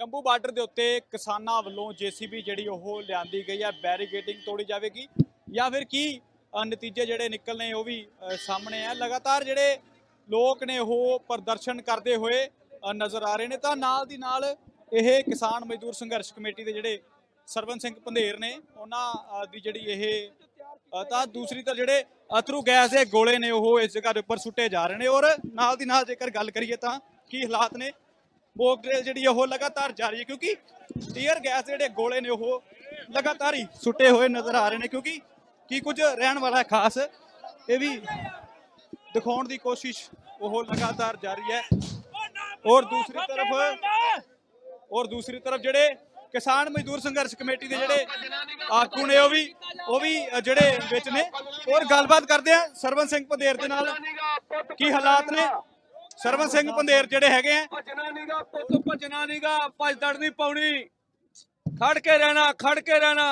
Shambhu border ਦੇ ਉੱਤੇ ਕਿਸਾਨਾਂ ਵੱਲੋਂ ਜੀਸੀਬੀ ਜਿਹੜੀ ਉਹ ਲਿਆਂਦੀ ਗਈ ਹੈ ਬੈਰੀਗੇਟਿੰਗ ਤੋੜੀ ਜਾਵੇਗੀ ਜਾਂ ਫਿਰ ਕੀ ਨਤੀਜੇ ਜਿਹੜੇ ਨਿਕਲਨੇ ਉਹ ਵੀ ਸਾਹਮਣੇ ਆ। ਲਗਾਤਾਰ ਜਿਹੜੇ ਲੋਕ ਨੇ ਉਹ ਪ੍ਰਦਰਸ਼ਨ ਕਰਦੇ ਹੋਏ ਨਜ਼ਰ ਆ ਰਹੇ ਨੇ। ਤਾਂ ਨਾਲ ਦੀ ਨਾਲ ਇਹ ਕਿਸਾਨ ਮਜ਼ਦੂਰ ਸੰਘਰਸ਼ ਕਮੇਟੀ ਦੇ ਜਿਹੜੇ ਸਰਵਨ ਸਿੰਘ ਪੰਧੇਰ ਨੇ, ਉਹਨਾਂ ਦੀ ਜਿਹੜੀ ਇਹ ਤਾਂ ਦੂਸਰੀ ਤਾਂ ਜਿਹੜੇ ਅਥਰੂ ਗੈਸ ਦੇ ਗੋਲੇ ਨੇ ਉਹ ਇਸ ਜਗ੍ਹਾ ਦੇ ਉੱਪਰ ਸੁੱਟੇ ਜਾ ਰਹੇ ਨੇ। ਔਰ ਨਾਲ ਦੀ ਨਾਲ ਜੇਕਰ ਗੱਲ ਕਰੀਏ ਤਾਂ ਕੀ ਹਾਲਾਤ ਨੇ ਮੋਕ ਡਰਿਲ ਜਿਹੜੀ ਉਹ ਲਗਾਤਾਰ ਜਾਰੀ ਹੈ ਕਿਉਂਕਿ ਟੀਅਰ ਗੈਸ ਜਿਹੜੇ ਗੋਲੇ ਨੇ ਉਹ ਲਗਾਤਾਰ ਹੀ ਸੁੱਟੇ ਹੋਏ ਨਜ਼ਰ ਆ ਰਹੇ ਨੇ ਕਿਉਂਕਿ ਕੀ ਕੁਝ ਰਹਿਣ ਵਾਲਾ ਹੈ ਖਾਸ, ਇਹ ਵੀ ਦਿਖਾਉਣ ਦੀ ਕੋਸ਼ਿਸ਼ ਉਹ ਲਗਾਤਾਰ ਜਾਰੀ ਹੈ। ਔਰ ਦੂਸਰੀ ਤਰਫ ਔਰ ਦੂਸਰੀ ਤਰਫ ਜਿਹੜੇ ਕਿਸਾਨ ਮਜ਼ਦੂਰ ਸੰਘਰਸ਼ ਕਮੇਟੀ ਦੇ ਜਿਹੜੇ ਆਗੂ ਨੇ ਉਹ ਵੀ ਉਹ ਵੀ ਜਿਹੜੇ ਵਿੱਚ ਨੇ। ਔਰ ਗੱਲਬਾਤ ਕਰਦੇ ਆ ਸਰਵਨ ਸਿੰਘ ਪੰਧੇਰ ਦੇ ਨਾਲ। ਕੀ ਹਾਲਾਤ ਨੇ? ਸਰਵਨ ਸਿੰਘ ਪੰਧੇਰ ਜਿਹੜੇ ਹੈਗੇ ਆ। ਭਜਣਾ ਨੀਗਾ ਪੁੱਤ ਭਜਣਾ ਨੀਗਾ ਭਜਦੜ ਨਹੀਂ ਪਾਉਣੀ ਖੜ ਕੇ ਰਹਿਣਾ ਖੜ ਕੇ ਰਹਿਣਾ।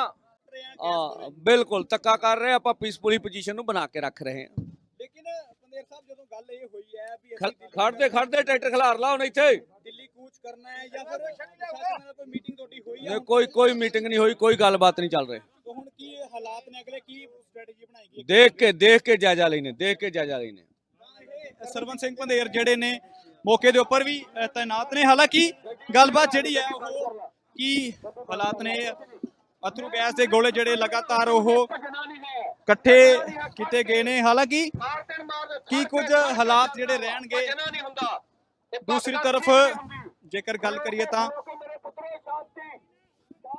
ਆ ਬਿਲਕੁਲ ਤੱਕਾ ਕਰ ਰਹੇ ਆਪਾਂ ਪੀਸਫੁਲੀ ਪੋਜੀਸ਼ਨ ਨੂੰ ਬਣਾ ਕੇ ਰੱਖ ਰਹੇ ਹਾਂ ਲੇਕਿਨ ਪੰਧੇਰ ਸਾਹਿਬ ਜਦੋਂ ਗੱਲ ਇਹ ਹੋਈ ਹੈ ਵੀ ਖੜਦੇ ਖੜਦੇ ਟਰੈਕਟਰ ਖਿਲਾਰ ਲਾ ਹੁਣ ਇੱਥੇ। ਦਿੱਲੀ ਕੂਚ ਕਰਨਾ ਹੈ ਜਾਂ ਫਿਰ ਕੋਈ ਮੀਟਿੰਗ ਤੁਹਾਡੀ ਹੋਈ ਹੈ ਨਹੀਂ, ਕੋਈ ਕੋਈ ਮੀਟਿੰਗ ਨਹੀਂ ਹੋਈ ਕੋਈ ਗੱਲਬਾਤ ਨਹੀਂ ਚੱਲ ਰਹੀ। ਤਾਂ ਹੁਣ ਕੀ ਇਹ ਹਾਲਾਤ ਨੇ ਅਗਲੇ? ਕੀ ਸਟ੍ਰੈਟਜੀ ਬਣਾਈ ਗਈ ਦੇਖ ਕੇ ਦੇਖ ਕੇ ਜਾਇਜ਼ਾ ਲੈਨੇ ਦੇਖ ਕੇ ਜਾਇਜ਼ਾ ਲੈਨੇ ਇਹ ਸਰਵਨ ਸਿੰਘ ਪੰਧੇਰ ਜਿਹੜੇ ਨੇ ਮੌਕੇ ਦੇ ਉੱਪਰ ਵੀ ਅ, ਤਾਇਨਾਤ ਨੇ। ਹਾਲਾਂਕਿ ਗੱਲਬਾਤ ਜਿਹੜੀ ਹੈ ਉਹ ਕੀ ਹਾਲਾਤ ਨੇ? ਅਥਰੂ ਗੈਸ ਦੇ ਗੋਲੇ ਜਿਹੜੇ ਲਗਾਤਾਰ ਉਹ ਇਕੱਠੇ ਕੀਤੇ ਗਏ ਨੇ। ਹਾਲਾਂਕਿ ਕੀ ਕੁਝ ਹਾਲਾਤ ਜਿਹੜੇ ਰਹਿਣਗੇ ਦੂਸਰੀ ਤਰਫ ਜੇਕਰ ਗੱਲ ਕਰੀਏ ਤਾਂ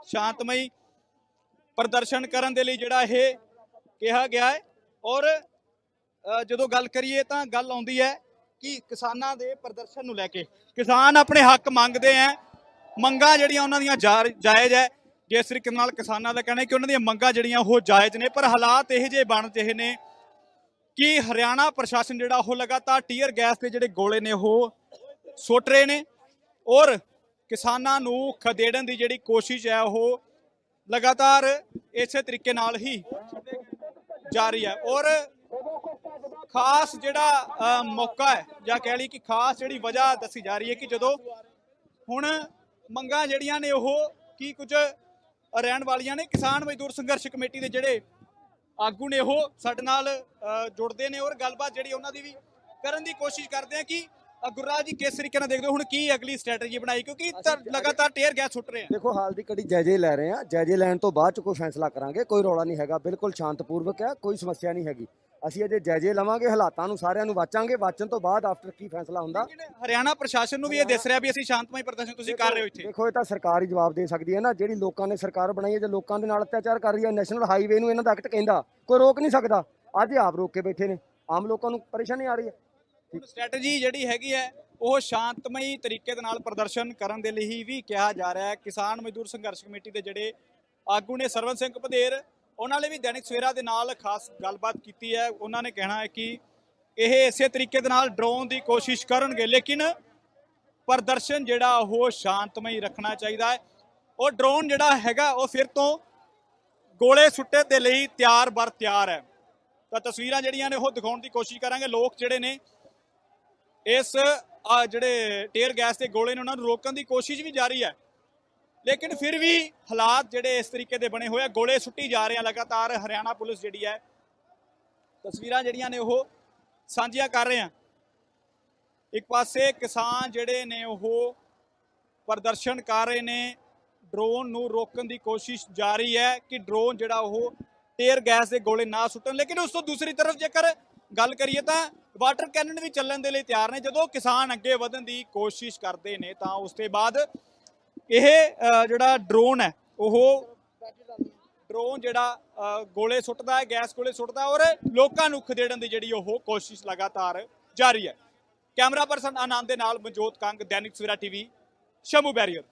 ਸ਼ਾਂਤਮਈ ਪ੍ਰਦਰਸ਼ਨ ਕਰਨ ਦੇ ਲਈ ਜਿਹੜਾ ਇਹ ਕਿਹਾ ਗਿਆ ਹੈ ਔਰ ਜਦੋਂ ਗੱਲ ਕਰੀਏ ਤਾਂ ਗੱਲ ਆਉਂਦੀ ਹੈ ਕਿ ਕਿਸਾਨਾਂ ਦੇ ਪ੍ਰਦਰਸ਼ਨ ਨੂੰ ਲੈ ਕੇ ਕਿਸਾਨ ਆਪਣੇ ਹੱਕ ਮੰਗਦੇ ਆ ਮੰਗਾਂ ਜਿਹੜੀਆਂ ਉਹਨਾਂ ਦੀਆਂ ਜਾ- ਜਾਇਜ਼ ਹੈ ਜਿਸ ਤਰੀਕੇ ਨਾਲ ਕਿਸਾਨਾਂ ਦਾ ਕਹਿਣਾ ਕਿ ਉਹਨਾਂ ਦੀਆਂ ਮੰਗਾਂ ਜਿਹੜੀਆਂ ਉਹ ਜਾਇਜ਼ ਨੇ, ਪਰ ਹਾਲਾਤ ਇਹ ਜਿਹੇ ਬਣ ਰਹੇ ਨੇ ਕਿ ਹਰਿਆਣਾ ਪ੍ਰਸ਼ਾਸਨ ਜਿਹੜਾ ਉਹ ਲਗਾਤਾਰ ਟੀਅਰ ਗੈਸ ਦੇ ਜਿਹੜੇ ਗੋਲੇ ਨੇ ਉਹ ਸੁੱਟ ਰਹੇ ਨੇ ਔਰ ਕਿਸਾਨਾਂ ਨੂੰ ਖਦੇੜਨ ਦੀ ਜਿਹੜੀ ਕੋਸ਼ਿਸ਼ ਹੈ ਉਹ ਲਗਾਤਾਰ ਇਸੇ ਤਰੀਕੇ ਨਾਲ ਹੀ ਜਾਰੀ ਹੈ ਔਰ ਖਾਸ ਜਿਹੜਾ ਮੌਕਾ ਹੈ, ਜਾਂ ਕਹਿ ਲਈ ਕਿ ਖਾਸ ਜਿਹੜੀ ਵਜ੍ਹਾ ਦੱਸੀ ਜਾ ਰਹੀ ਹੈ ਕਿ ਜਦੋਂ ਹੁਣ ਮੰਗਾਂ ਜਿਹੜੀਆਂ ਨੇ ਉਹ ਕੀ ਕੁਝ ਰਹਿਣ ਵਾਲੀਆਂ ਨੇ, ਕਿਸਾਨ ਮਜ਼ਦੂਰ ਸੰਘਰਸ਼ ਕਮੇਟੀ ਦੇ ਜਿਹੜੇ ਆਗੂ ਨੇ ਉਹ ਸਾਡੇ ਨਾਲ ਜੁੜਦੇ ਨੇ ਔਰ ਗੱਲਬਾਤ ਜਿਹੜੀ ਉਹਨਾਂ ਦੀ ਵੀ ਕਰਨ ਦੀ ਕੋਸ਼ਿਸ਼ ਕਰਦੇ ਆ ਕਿ ਗੁਰਰਾਜ ਜੀ ਕਿਸ ਤਰੀਕੇ ਨਾਲ ਦੇਖਦੇ ਹੋ? ਹੁਣ ਕੀ ਅਗਲੀ ਸਟ੍ਰੈਟਜੀ ਬਣਾਈ? ਕਿਉਂਕਿ ਤਾਂ ਲਗਾਤਾਰ ਟੇਅਰ ਗੈਸ ਸੁੱਟ ਰਹੇ। ਆ ਦੇਖੋ ਹਾਲ ਦੀ ਕੜੀ ਜਾਇਜ਼ੇ ਲੈ ਰਹੇ ਆ ਜਾਇਜ਼ੇ ਲੈਣ ਤੋਂ ਬਾਅਦ ਚ ਕੋਈ ਫੈਸਲਾ ਕਰਾਂਗੇ। ਕੋਈ ਰੌਲਾ ਨਹੀਂ ਹੈਗਾ। ਬਿਲਕੁਲ ਸ਼ਾਂਤਪੂਰਵਕ ਹੈ। ਕੋਈ ਸਮੱਸਿਆ ਨਹੀਂ ਹੈਗੀ। ਅਸੀਂ ਅਜੇ ਜਾਇਜ਼ੇ ਲਵਾਂਗੇ ਹਾਲਾਤਾਂ ਨੂੰ ਸਾਰਿਆਂ ਨੂੰ ਵਾਚਾਂਗੇ। ਵਾਚਣ ਤੋਂ ਬਾਅਦ ਆਫਟਰ ਕੀ ਫੈਸਲਾ ਹੁੰਦਾ? ਹਰਿਆਣਾ ਪ੍ਰਸ਼ਾਸਨ ਨੂੰ ਵੀ ਇਹ ਦਿਸ ਰਿਹਾ ਵੀ ਅਸੀਂ ਸ਼ਾਂਤਮਈ ਪ੍ਰਦਰਸ਼ਨ ਤੁਸੀਂ ਕਰ ਰਹੇ ਹੋ ਇੱਥੇ। ਦੇਖੋ ਇਹ ਤਾਂ ਸਰਕਾਰ ਹੀ ਜਵਾਬ ਦੇ ਸਕਦੀ ਹੈ ਨਾ। ਜਿਹੜੀ ਲੋਕਾਂ ਨੇ ਸਰਕਾਰ ਬਣਾਈ ਹੈ ਜੇ ਲੋਕਾਂ ਦੇ ਨਾਲ ਅਤਿਆਚਾਰ ਕਰ ਰਹੀ ਹੈ ਨੈਸ਼ਨਲ ਹਾਈਵੇ ਨੂੰ ਇਹਨਾਂ ਦਾ ਐਕਟ ਕਹਿੰਦਾ। ਕੋਈ ਰੋਕ ਨਹੀਂ ਸਕਦਾ। ਅੱਜ ਆਪ ਰੋਕ ਕੇ ਬੈਠੇ ਨੇ। ਆਮ ਲੋਕਾਂ ਨੂੰ ਪਰੇਸ਼ਾਨੀ ਆ ਰਹੀ ਹੈ। ਹੁਣ ਸਟ੍ਰੈਟਜੀ ਜਿਹੜੀ ਹੈਗੀ ਹੈ, ਉਹ ਸ਼ਾਂਤਮਈ ਤਰੀਕੇ ਦੇ ਨਾਲ ਪ੍ਰਦਰਸ਼ਨ ਕਰਨ ਦੇ ਲਈ ਵੀ ਕਿਹਾ ਜਾ ਰਿਹਾ ਹੈ। ਕਿਸਾਨ ਮਜ਼ਦੂਰ ਸੰਘਰਸ਼ ਕਮੇਟੀ ਦੇ ਜਿਹੜੇ ਆਗੂ ਨੇ ਸਰਵਨ ਸਿੰਘ ਪਧੇਰ ਉਹਨਾਂ ਨੇ ਵੀ ਦੈਨਿਕ ਸਵੇਰਾ ਦੇ ਨਾਲ ਖਾਸ ਗੱਲਬਾਤ ਕੀਤੀ ਹੈ। ਉਹਨਾਂ ਨੇ ਕਹਿਣਾ ਹੈ ਕਿ ਇਹ ਇਸੇ ਤਰੀਕੇ ਦੇ ਨਾਲ ਡਰਾਉਣ ਦੀ ਕੋਸ਼ਿਸ਼ ਕਰਨਗੇ, ਲੇਕਿਨ ਪ੍ਰਦਰਸ਼ਨ ਜਿਹੜਾ, ਉਹ ਸ਼ਾਂਤਮਈ ਰੱਖਣਾ ਚਾਹੀਦਾ ਹੈ। ਉਹ ਡਰੋਨ ਜਿਹੜਾ ਹੈਗਾ, ਉਹ ਫਿਰ ਤੋਂ ਗੋਲੇ ਸੁੱਟੇ ਦੇ ਲਈ ਤਿਆਰ ਬਰ ਤਿਆਰ ਹੈ। ਤਾਂ ਤਸਵੀਰਾਂ ਜਿਹੜੀਆਂ ਨੇ, ਉਹ ਦਿਖਾਉਣ ਦੀ ਕੋਸ਼ਿਸ਼ ਕਰਾਂਗੇ। ਲੋਕ ਜਿਹੜੇ ਨੇ ਇਸ ਜਿਹੜੇ ਟੇਅਰ ਗੈਸ ਦੇ ਗੋਲੇ ਨੇ ਉਹਨਾਂ ਨੂੰ ਰੋਕਣ ਦੀ ਕੋਸ਼ਿਸ਼ ਵੀ ਜਾਰੀ ਹੈ। ਲੇਕਿਨ ਫਿਰ ਵੀ ਹਾਲਾਤ ਜਿਹੜੇ ਇਸ ਤਰੀਕੇ ਦੇ ਬਣੇ ਹੋਏ ਆ, ਗੋਲੇ ਸੁੱਟੀ ਜਾ ਰਹੇ ਆ ਲਗਾਤਾਰ। ਹਰਿਆਣਾ ਪੁਲਿਸ ਜਿਹੜੀ ਹੈ, ਤਸਵੀਰਾਂ ਜਿਹੜੀਆਂ ਨੇ ਉਹ ਸਾਂਝੀਆਂ ਕਰ ਰਹੇ ਆ। ਇੱਕ ਪਾਸੇ ਕਿਸਾਨ ਜਿਹੜੇ ਨੇ ਉਹ ਪ੍ਰਦਰਸ਼ਨ ਕਰ ਰਹੇ ਨੇ ਡਰੋਨ ਨੂੰ ਰੋਕਣ ਦੀ ਕੋਸ਼ਿਸ਼ ਜਾਰੀ ਹੈ ਕਿ ਡਰੋਨ ਜਿਹੜਾ ਉਹ ਟੇਅਰ ਗੈਸ ਦੇ ਗੋਲੇ ਨਾ ਸੁੱਟਣ। ਲੇਕਿਨ ਉਸ ਤੋਂ ਦੂਸਰੀ ਤਰਫ ਜੇਕਰ ਗੱਲ ਕਰੀਏ ਤਾਂ ਵਾਟਰ ਕੈਨਨ ਵੀ ਚੱਲਣ ਦੇ ਲਈ ਤਿਆਰ ਨੇ। ਜਦੋਂ ਕਿਸਾਨ ਅੱਗੇ ਵਧਣ ਦੀ ਕੋਸ਼ਿਸ਼ ਕਰਦੇ ਨੇ, ਤਾਂ ਉਸ ਤੋਂ ਬਾਅਦ ਇਹ ਜਿਹੜਾ ਡਰੋਨ ਹੈ, ਉਹ ਡਰੋਨ ਜਿਹੜਾ ਗੋਲੇ ਸੁੱਟਦਾ ਹੈ, ਗੈਸ ਗੋਲੇ ਸੁੱਟਦਾ ਔਰ ਲੋਕਾਂ ਨੂੰ ਖਦੇੜਨ ਦੀ ਜਿਹੜੀ ਉਹ ਕੋਸ਼ਿਸ਼ ਲਗਾਤਾਰ ਜਾਰੀ ਹੈ। ਕੈਮਰਾ ਪਰਸਨ ਆਨੰਦ ਦੇ ਨਾਲ ਮਨਜੋਤ ਕੰਗ, ਦੈਨਿਕ ਸਵੇਰਾ ਟੀਵੀ, ਸ਼ੰਭੂ ਬੈਰੀਅਰ।